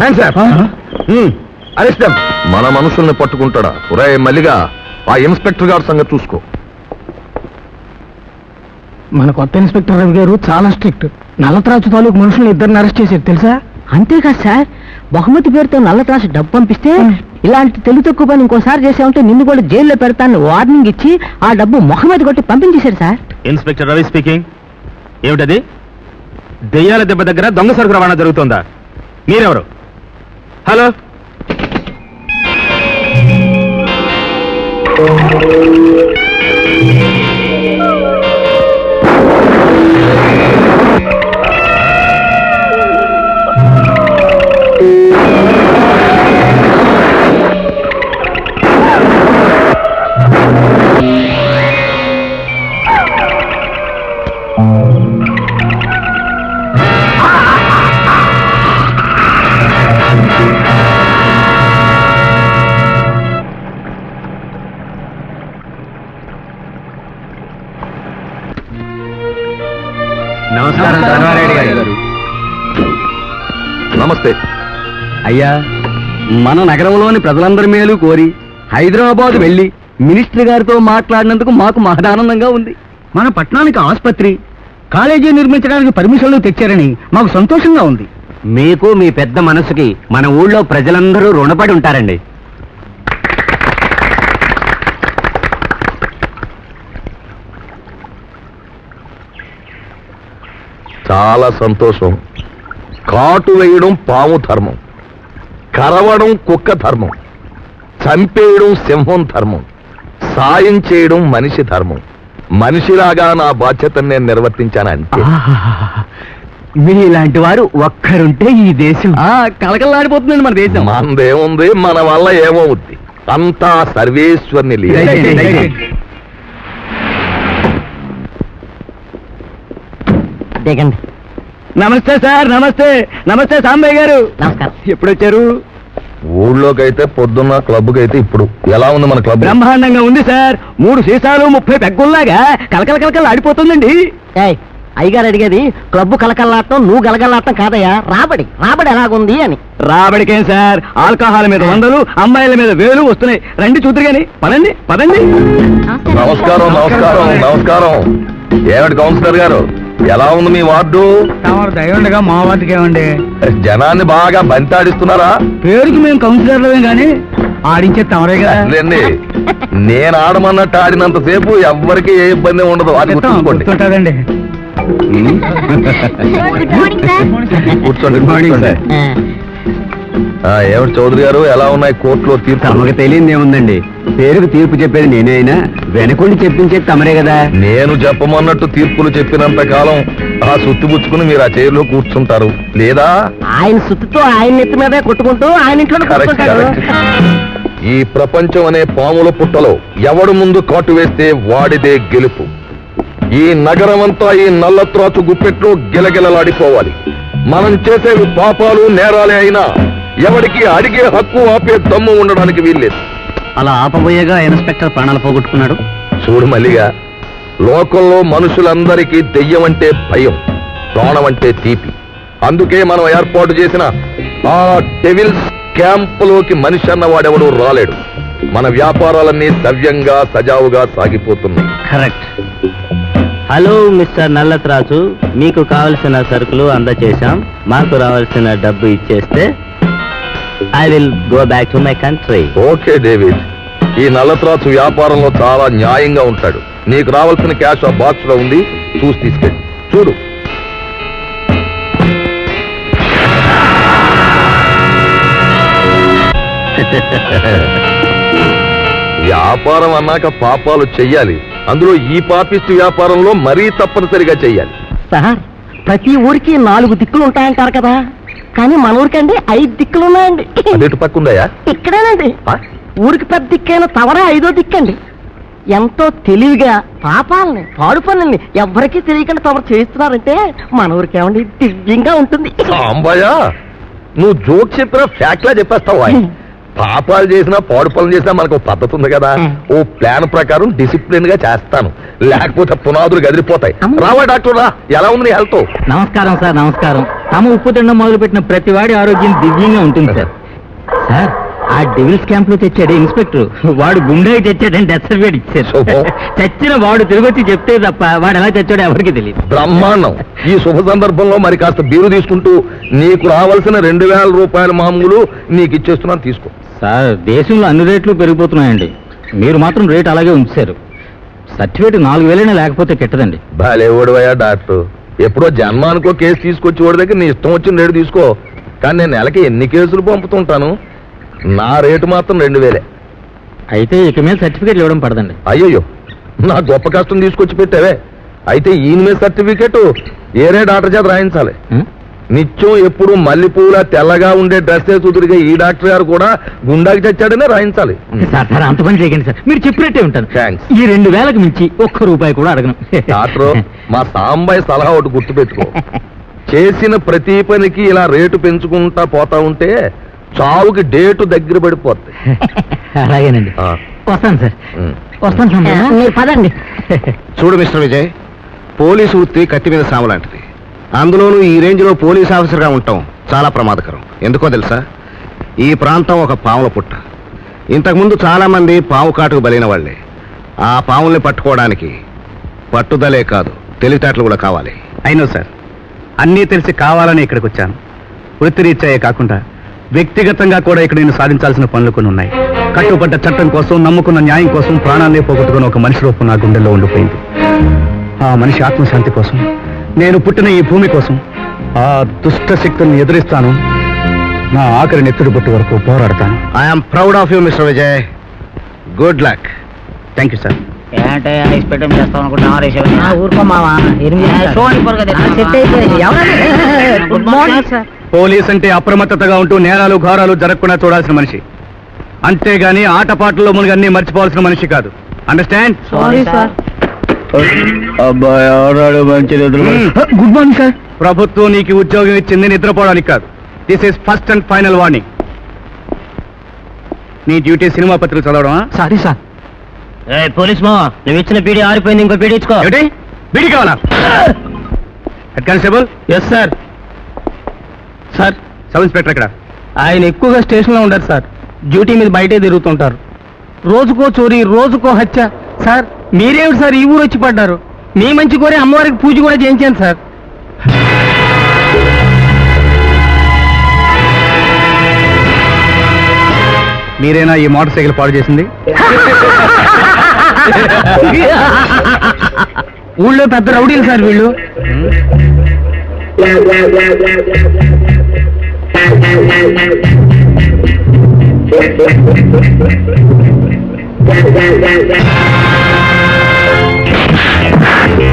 Hands arrest మన మనుషుల్ని పట్టుకుంటాడా? ఒరే మల్లిగా ఆ ఇన్స్పెక్టర్ గారి సంగతి చూసుకో. మన కొత్త ఇన్స్పెక్టర్ రవి గారు చాలా స్ట్రిక్ట్. నల్లత్రాచు తాలూకు మనుషుల్ని ఇద్దరిని అరెస్ట్ చేశారు తెలుసా? అంతేకాదు సార్ బహుమతి పేరుతో నల్ల త్రాసు డబ్బు పంపిస్తే ఇలాంటి తెలుగు తక్కువ పని ఇంకోసారి చేసామంటే నిన్ను కూడా జైల్లో పెడతాను వార్నింగ్ ఇచ్చి ఆ డబ్బు మొహం మీద కొట్టి పంపించేశారు సార్. Inspector Ravi speaking. ఏమిటది? దెయ్యాల దెబ్బ దగ్గర దొంగ సరుకు రవాణా జరుగుతోందా? మీరెవరు? హలో. నమస్కారం ధర్మారెడ్డి గారు నమస్తే. అయ్యా మన నగరంలోని ప్రజలందరి మేలు కోరి హైదరాబాద్ వెళ్ళి మినిస్టర్ గారితో మాట్లాడినందుకు మాకు మహదానందంగా ఉంది. మన పట్టణానికి ఆసుపత్రి కాలేజీ నిర్మించడానికి పర్మిషన్లు తెచ్చారని మాకు సంతోషంగా ఉంది. మీకు మీ పెద్ద మనసుకి మన ఊళ్ళో ప్రజలందరూ రుణపడి ఉంటారండి. చాలా సంతోషం. కాటు వేయడం పాము ధర్మం. కరవడం కుక్క ధర్మం. చంపేయడం సింహం ధర్మం. సాయం చేయడం మనిషి ధర్మం. మనిషిలాగా నా బాధ్యతను నేను నిర్వర్తించాను అంతే మీలాంటి వారు ఒక్కరుంటే ఈ దేశం. కలకలాడిపోతుందండి మన దేశం. మనదేముంది మన వల్ల ఏమవుద్ది? అంతా సర్వేశ్వరుని లీల. దిగండి నమస్తే సార్ నమస్తే. నమస్తే సాంబయ్య గారు. నమస్కారం. ఎప్పుడు వచ్చారు ఊళ్ళోకైతే పొద్దున్న క్లబ్కి అయితే ఇప్పుడు. ఎలా ఉంది మన క్లబ్? బ్రహ్మాండంగా ఉంది సార్. మూడు సీసాలు ముప్పై పెగ్గుల్లాగా కలకల కలకల ఆడిపోతుందండి. ఏయ్ అయ్యగారు అడిగేది క్లబ్బు కలకల్లాటం నువ్వు గలగల్లాటం కాదయ్యా. రాబడి రాబడి ఎలాగుంది అని. రాబడికేం సార్? ఆల్కహాల్ మీద వందలు అమ్మాయిల మీద వేలు వస్తున్నాయి. రండి చూద్దరు గాని పదండి పదండి. నమస్కారం నమస్కారం నమస్కారం. ఏమిటి కౌన్సిలర్ గారు? ఎలా ఉంది మీ వార్డు? తమరు దయండగా మా వాటికి ఏమండి? జనాన్ని బాగా బంతాడిస్తున్నారా? పేరుకి మేము కౌన్సిలర్లమే కానీ ఆడించే తమరే కదా. లేండి నేను ఆడమన్నట్టు ఆడినంతసేపు ఎవ్వరికి ఏ ఇబ్బంది ఉండదు. అది గుర్తుంచుకోండి. గుర్తుంటదండి. కూర్చోండి కూర్చోండి. ఆ, ఏమిటి చౌదరి గారు ఎలా ఉన్నాయి కోర్టులో తీర్పు? తమకు తెలియదు ఏముందండి పేరుకు తీర్పు చెప్పేది నేనే అయినా వెనకుండి చెప్పించేది తమరే కదా. నేను చెప్పమన్నట్టు తీర్పులు చెప్పినంత కాలం ఆ సుత్తిపుచ్చుకుని మీరు ఆ చైర్లో కూర్చుంటారు. లేదా? ఆయన సుత్తితో ఆయన నెత్తి మీదే కొట్టుకుంటూ ఆయన ఇంట్లో ఈ ప్రపంచం అనే పాముల పుట్టలో ఎవడు ముందు కాటు వేస్తే వాడిదే గెలుపు. ఈ నగరమంతా ఈ నల్ల త్రాచు గుప్పెట్లో గిలగిలలాడిపోవాలి. మనం చేసేవి పాపాలు నేరాలే అయినా ఎవడికి అడిగే హక్కు ఆపే దమ్ము ఉండడానికి వీల్లేదు. అలా ఆపబోయేగా ఇన్స్పెక్టర్ ప్రాణాలు పోగొట్టుకున్నాడు? చూడు మల్లిగా లోకంలో మనుషులందరికీ దెయ్యం అంటే భయం ప్రాణం అంటే తీపి. అందుకే మనం ఏర్పాటు చేసిన ఆ డెవిల్స్ క్యాంపులోకి మనిషి అన్నవాడెవడూ రాలేడు. మన వ్యాపారాలన్నీ సవ్యంగా సజావుగా సాగిపోతున్నాయి. కరెక్ట్. Hello mister Nallathraju. మీకు కావలసిన సరుకులు అందచేశాం. మాకు రావాల్సిన డబ్బు ఇచ్చేస్తే I will go back to my country okay David ఈ నల్లత్రాసు వ్యాపారంలో చాలా న్యాయంగా ఉంటాడు. నీకు రావాల్సిన క్యాష్ ఆ బాక్స్లో ఉంది. చూసి తీసుకెళ్ళి. చూడు. వ్యాపారం అన్నాక పాపాలు చెయ్యాలి. అందులో ఈ పాపిస్ట్ వ్యాపారంలో మరీ తప్పనిసరిగా చెయ్యాలి. సార్ ప్రతి ఊరికి నాలుగు దిక్కులు ఉంటాయంటారు కదా. కానీ మన ఊరికండి ఐదు దిక్కులు ఉన్నాయండి పక్కుందయా? ఇక్కడేనండి. ఊరికి పెద్ద దిక్కైన తవరే ఐదో దిక్కండి. ఎంతో తెలివిగా పాపాలని పాడు పనుల్ని ఎవ్వరికీ తెలియకుండా తమరు చేస్తున్నారంటే మన ఊరికి ఏమండి దివ్యంగా ఉంటుంది. నువ్వు జోక్ చెప్పినా ఫ్యాక్ట్ లా చెప్పేస్తావా? పాపాలు చేసినా పాడు పనులు చేసినా మనకు పద్ధతి ఉంది కదా. ఓ ప్లాన్ ప్రకారం డిసిప్లిన్గా చేస్తాను. లేకపోతే పునాదులు గదిలిపోతాయి. రావా డాక్టర్ రా. ఎలా ఉంది హెల్త్ నమస్కారం సార్ నమస్కారం. తమ ఉప్పు తినడం మొదలు పెట్టిన ప్రతి వాడి ఆరోగ్యం దివ్యంగా ఉంటుంది సార్. సార్ ఆ డెవిల్స్ క్యాంప్లో తెచ్చాడు ఇన్స్పెక్టర్ వాడు గుండెకి తెచ్చాడని డెత్ సర్టిఫికేట్ ఇచ్చారు. చచ్చిన వాడు తిరిగి వచ్చి చెప్తే తప్ప వాడు ఎలా తెచ్చాడో ఎవరికి తెలియదు. బ్రహ్మాండం. ఈ శుభ సందర్భంలో మరి కాస్త బీరు తీసుకుంటూ నీకు రావాల్సిన రెండు వేల రూపాయల మామూలు నీకు ఇచ్చేస్తున్నాను తీసుకో. సార్ దేశంలో అన్ని రేట్లు పెరిగిపోతున్నాయండి. మీరు మాత్రం రేట్ అలాగే ఉంచారు. సర్టిఫికేట్ నాలుగు వేలైనా లేకపోతే కిట్టదండి. భలే ఓడివయ్యా డాక్టర్. ఎప్పుడో జన్మానికో కేసు తీసుకొచ్చి ఓడి దగ్గర నీ ఇష్టం వచ్చిన రేటు తీసుకో. కానీ నేను నెలకి ఎన్ని కేసులు పంపుతుంటాను? నా రేటు మాత్రం రెండు వేలే. అయితే ఇక మీద సర్టిఫికేట్ ఇవ్వడం పడదండి. అయ్యయ్యో నా గొప్ప కష్టం తీసుకొచ్చి పెట్టావే. అయితే ఈయన మీద సర్టిఫికేట్ ఏరే డాక్టర్ చేత రాయించాలి? నిత్యం ఎప్పుడు మల్లెపూల తెల్లగా ఉండే డ్రెస్ తిరిగే ఈ డాక్టర్ గారు కూడా గుండాకి చచ్చాడనే రాయించాలి. సార్ సార్ అంత పని చేయకండి సార్. మీరు చెప్పినట్టే ఉంటాను థ్యాంక్స్ ఈ రెండు వేలకు మించి ఒక్క రూపాయి కూడా అడగను. డాక్టర్ మా సాంబాయి సలహా ఒకటి గుర్తుపెట్టుకో. చేసిన ప్రతి పనికి ఇలా రేటు పెంచుకుంటా పోతా ఉంటే చావుకి డేటు దగ్గర పడిపోద్ది. అలాగేనండి. ఆ, వస్తాను సార్. వస్తాను సార్. మీరు పదండి. చూడు మిస్టర్ విజయ్ పోలీసు వృత్తి కత్తి మీద సాము లాంటిది. అందులోనూ ఈ రేంజ్లో పోలీస్ ఆఫీసర్గా ఉండటం చాలా ప్రమాదకరం. ఎందుకో తెలుసా? ఈ ప్రాంతం ఒక పాముల పుట్ట. ఇంతకుముందు చాలామంది పావు పాము కాటుకు బలైన వాళ్ళే. ఆ పాముల్ని పట్టుకోవడానికి పట్టుదలే కాదు తెలివితేటలు కూడా కావాలి. అయినో సార్ అన్నీ తెలిసి కావాలని ఇక్కడికి వచ్చాను వృత్తిరీత్యాయే కాకుండా వ్యక్తిగతంగా కూడా ఇక్కడ నేను సాధించాల్సిన పనులు కొన్ని ఉన్నాయి. కట్టుబడ్డ చట్టం కోసం నమ్ముకున్న న్యాయం కోసం ప్రాణాన్ని పోగొట్టుకున్న ఒక మనిషి రూపం నా గుండెల్లో ఉండిపోయింది. ఆ మనిషి ఆత్మశాంతి కోసం నేను పుట్టిన ఈ భూమి కోసం ఆ దుష్ట శక్తుల్ని ఎదురిస్తాను. నా ఆఖరి నెత్తుడు బొట్టు వరకు పోరాడతాను. I'm proud of you mister Vijay good luck thank you sir ఏంటే ఐస్ పెట్టం చేస్తాం అనుకుంటున్నా ఊరుకో మావా. గుడ్ మార్నింగ్ సార్ పోలీస్ అంటే అప్రమత్తతగా ఉంటూ నేరాలు ఘోరాలు జరగకుండా చూడాల్సిన మనిషి. అంతేగాని ఆటపాటల్లో మునిగి అన్ని మర్చిపోవాల్సిన మనిషి కాదు. అండర్స్టాండ్ సారీ సార్ అబ్బాయి ఆడాడు మంచి గుడ్ మార్నింగ్ సార్. ప్రభుత్వం నీకు ఉద్యోగం ఇచ్చింది నిద్రపోవడానికి కాదు. This is first and final warning నీ డ్యూటీ సినిమా పత్రిక చదవడమా? Sorry sir. పోలీస్ మా నువ్వు ఇచ్చిన పీడి ఆరిపోయింది ఇంకో పీడి ఇచ్చుకో. ఏమిటి? బిడి కావాలా? Head constable yes sir sir sub inspector ఎక్కడ? ఆయన ఎక్కువగా స్టేషన్లో ఉంటారు సార్. డ్యూటీ మీద బయటే తిరుగుతుంటారు. రోజుకో చోరీ రోజుకో హత్య. సార్ మీరేమిటి సార్ ఈ ఊరు వచ్చి పడ్డారు? మీ మంచి కోరి అమ్మవారికి పూజ కూడా చేయించాను సార్. మీరేనా ఈ మోటార్ సైకిల్ పాడు చేసింది? ఊళ్ళో పెద్ద రౌడీలు సార్ వీళ్ళు. చెలగాటం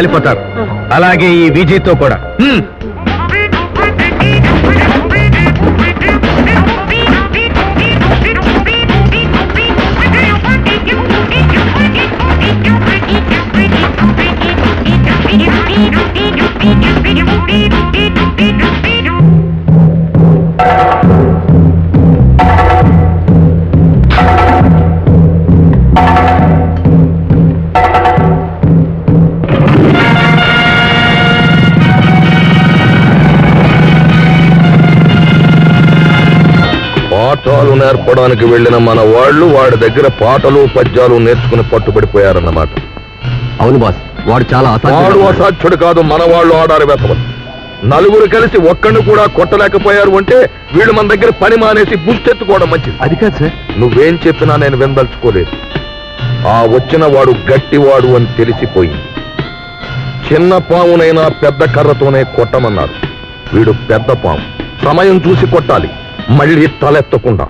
కాలిపోతారు. అలాగే ఈ విజయ్తో కూడా. పాఠాలు నేర్పడానికి వెళ్ళిన మన వాళ్ళు వాడి దగ్గర పాటలు పద్యాలు నేర్చుకుని పట్టుబడిపోయారన్నమాట. అవును బాస్ వాడు చాలా వాడు అసాధ్యుడు కాదు మన వాళ్ళు ఆడారు వెతవలు నలుగురు కలిసి ఒక్కడిని కూడా కొట్టలేకపోయారు అంటే వీళ్ళు మన దగ్గర పని మానేసి బుష్టెత్తుకోవడం మంచిది. అది కాదు సార్. నువ్వేం చెప్పినా నేను విందల్చుకోలేదు ఆ వచ్చిన వాడు గట్టివాడు అని తెలిసిపోయింది. చిన్న పామునైనా పెద్ద కర్రతోనే కొట్టమన్నారు. వీడు పెద్ద పాము. సమయం చూసి కొట్టాలి. మళ్ళీ తలెత్తకుండా